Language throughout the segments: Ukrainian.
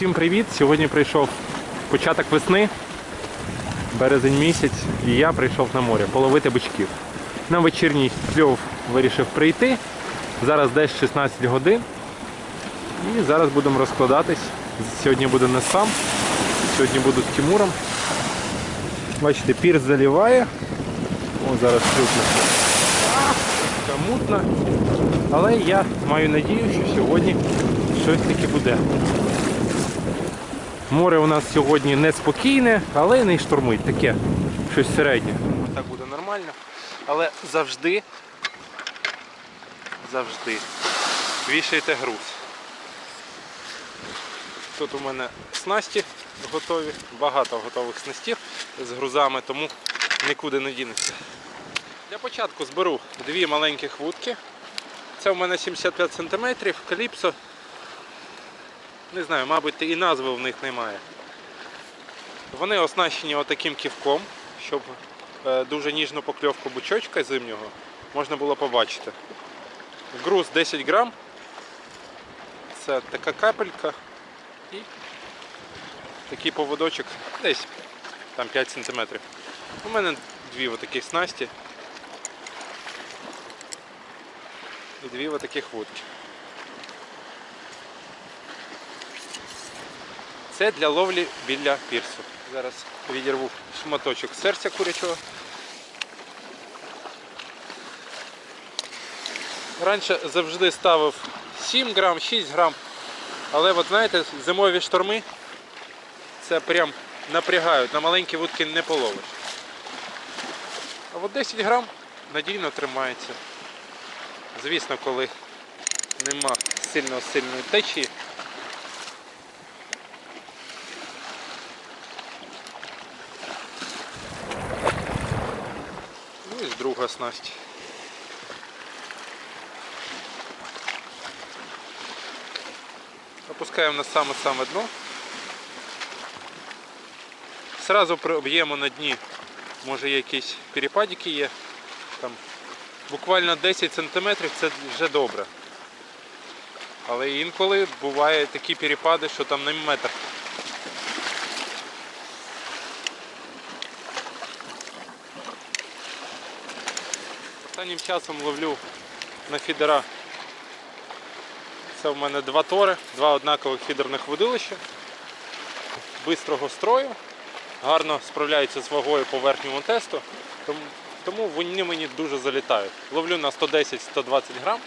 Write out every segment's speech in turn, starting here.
Всім привіт! Сьогодні прийшов початок весни, березень місяць, і я прийшов на море половити бичків. На вечірній кльов вирішив прийти. Зараз десь 16 годин. І зараз будемо розкладатись. Сьогодні буду не сам, сьогодні буду з Тимуром. Бачите, пірс заливає. О, зараз. Така мутна. Але я маю надію, що сьогодні щось таке буде. Море у нас сьогодні неспокійне, але й не штормить. Таке щось середнє. Так буде нормально. Але завжди, завжди вішайте груз. Тут у мене снасті готові, багато готових снастів з грузами, тому нікуди не дінеться. Для початку зберу дві маленьких вудки. Це у мене 75 см, каліпсо. Не знаю, мабуть, і назви в них немає. Вони оснащені отаким ківком, щоб е, дуже ніжну покльовку бучочка зимнього можна було побачити. Груз 10 грам. Це така капелька і такий поводочок десь там 5 см. У мене дві отакі снасті і дві отаких вудки. Це для ловлі біля пірсу. Зараз відірву шматочок серця курячого. Раніше завжди ставив 7 грам, 6 грам. Але от знаєте, зимові шторми це прям напрягають, на маленькі вудки не половиш. А от 10 грам надійно тримається. Звісно, коли нема сильно сильної течії. Ну друга снасть. Опускаємо на саме-саме дно. Сразу проб'ємо на дні, може якісь перепадики є. Там буквально 10 см це вже добре. Але інколи бувають такі перепади, що там на метр. Останнім часом ловлю на фідера. Це в мене два тори, два однакових фідерних водилища. Бистрого строю, гарно справляються з вагою по верхньому тесту, тому, тому вони мені дуже залітають. Ловлю на 110-120 грам.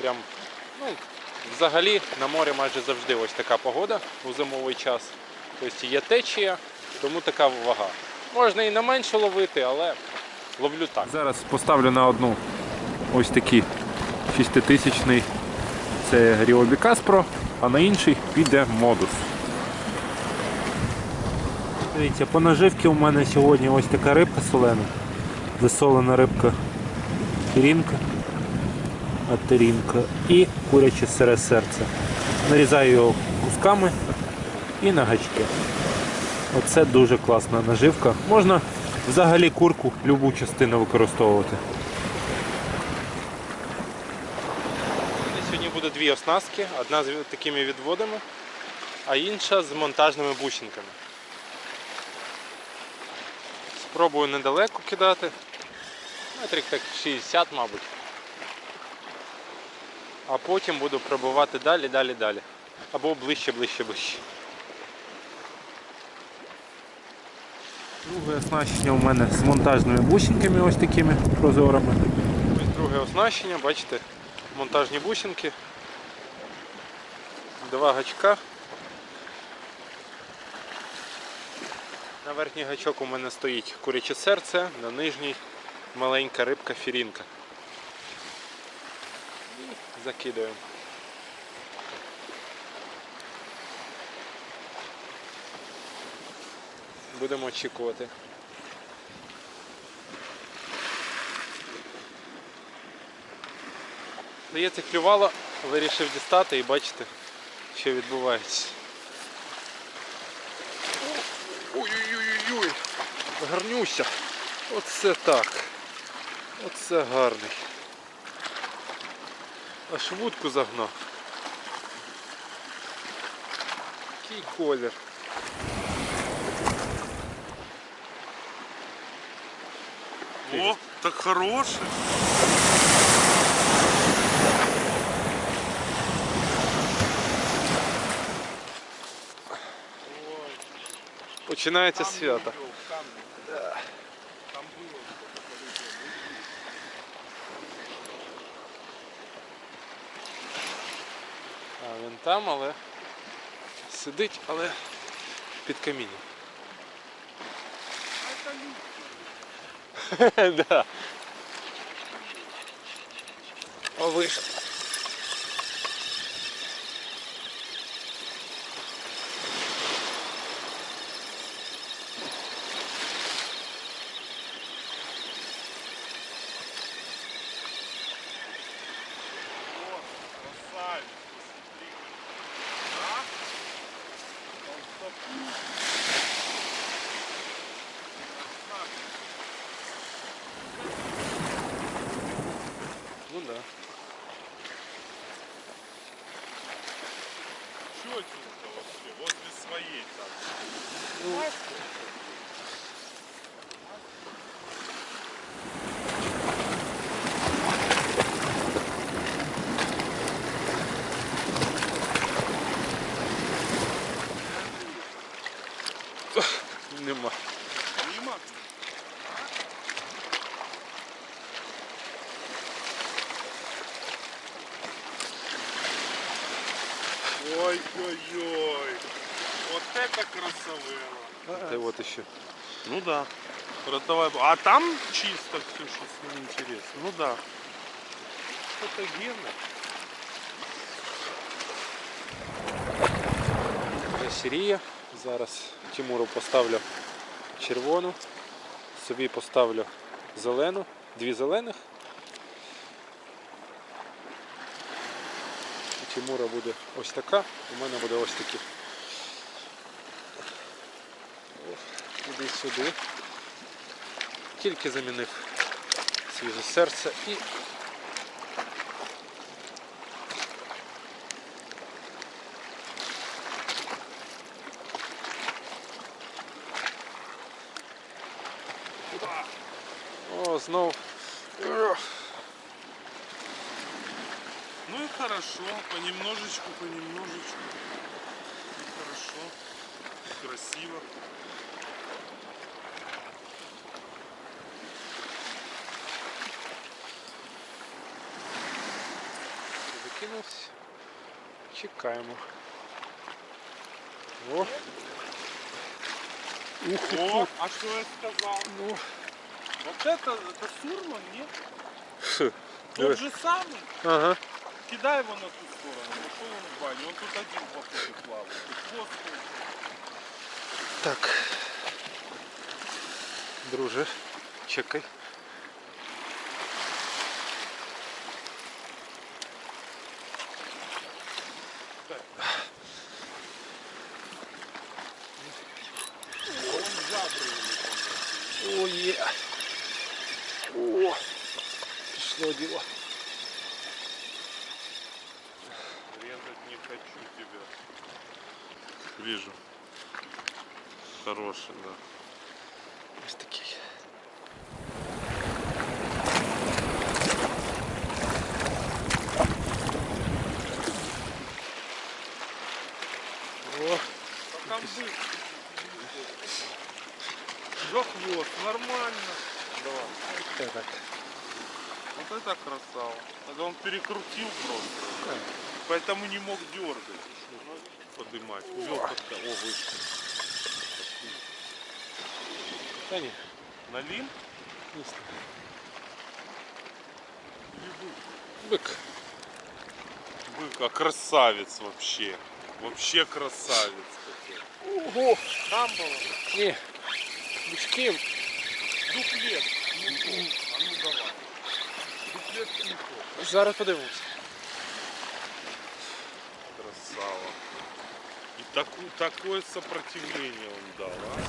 Прям, ну, взагалі на морі майже завжди ось така погода у зимовий час. Тобто є течія, тому така вага. Можна і на менше ловити, але ловлю так. Зараз поставлю на одну ось такий 6000 це Ryobi Caspro, а на інший піде модус. Дивіться, по наживці у мене сьогодні ось така рибка солена. Засолена рибка Терінка, атерінка і куряче сире серце. Нарізаю його кусками і на гачки. Оце дуже класна наживка. Можна взагалі курку любу частину використовувати. Сьогодні буде дві оснастки, одна з такими відводами, а інша з монтажними бусинками. Спробую недалеко кидати, метрик так 60, мабуть. А потім буду пробувати далі, далі, далі. Або ближче, ближче, ближче. Друге оснащення у мене з монтажними бусинками ось такими прозорами. Ось друге оснащення, бачите, монтажні бусинки. Два гачка. На верхній гачок у мене стоїть куряче серце, на нижній маленька рибка фірінка. І закидуємо. Будемо очікувати. Здається, клювало, вирішив дістати і бачите, що відбувається. Ой-ой-ой-ой! Гарнюся! Оце так. Оце гарний. Аж вудку загнав. Який колір. О, так хороший. Починається свято. А він там, але сидить, але під камінням. да. О, Нема. Мимо? Ой-ой-ой. Вот это красавело. Та от іще. Ну да. Ротовая... А там чисто все, что с ним интересно. Ну да. Фотогенно. Вже сіріє. Зараз Тимуру поставлю червону, собі поставлю зелену, дві зелених. У Тимура буде ось така, у мене буде ось такі. Іди сюди. Тільки замінив свіже серце і О, знов. Ну и хорошо. Понемножечку, понемножечку. И хорошо. И красиво. Закинувся. Чекаємо. О. Ух, О, а что я сказал? ну. Вот это, это Сурман, нет? Фу. Тот же самый. Ага. Кидай его на ту сторону. Пошел он в баню. Он тут один походу плавает. Тут хвост ходит. Так. Друже, чекай. Он жабры ему you. это красава. Это он перекрутил просто. Поэтому не мог дергать. Подымать. Взял как-то. О, вышел. Та ні, Налим? не знаю. Бик. Бык, а красавец вообще. Вообще красавец какой. Ого! Там было Ні. Мішків. дуплет. Не то. А ну давай. дуже тихо. Зараз подивимось. Красава. І таку, такое сопротивление он дал, а?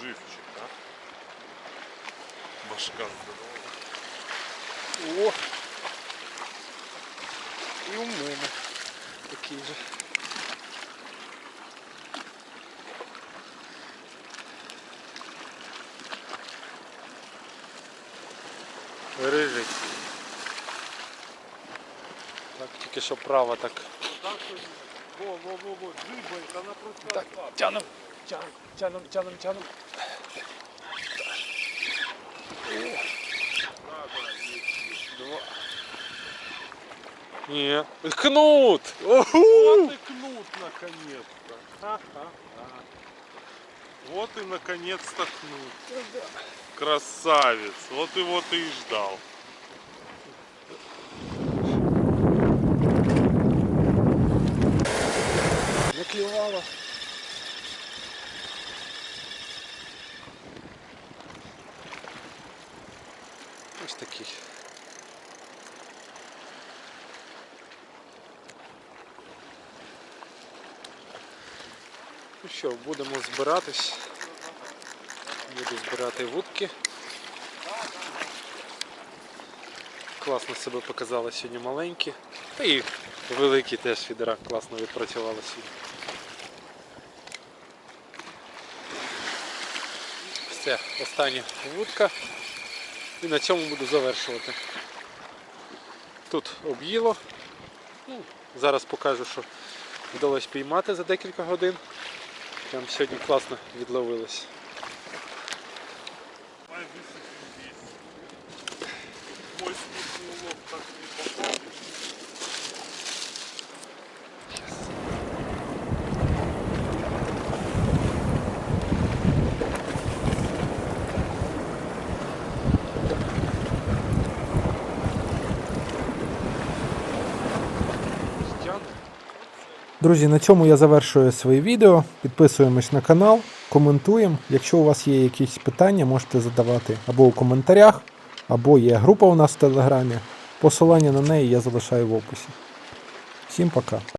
живчик, а? Башка здоровая. О! І у мене такий же. Рижий. Так, тільки що право так. Так, во, во, во, во, дзыбает, она просто Так, отпала. тянем, тянем, тянем, тянем, тянем. Два. Ні. Кнут! Вот и кнут наконец-то. Ха-ха-ха. Вот и наконец-то кнут. Красавец. Вот его ты и ждал. Не збиратись. Буду збирати вудки. Класно себе показали сьогодні маленькі. Та і великі теж фідера класно відпрацювали сьогодні. Все, остання вудка. І на цьому буду завершувати. Тут об'їло. Ну, зараз покажу, що вдалося піймати за декілька годин. Прям сьогодні класно відловилось. Друзі, на цьому я завершую своє відео. Підписуємось на канал, коментуємо. Якщо у вас є якісь питання, можете задавати або у коментарях, або є група у нас в телеграмі. Посилання на неї я залишаю в описі. Всім пока.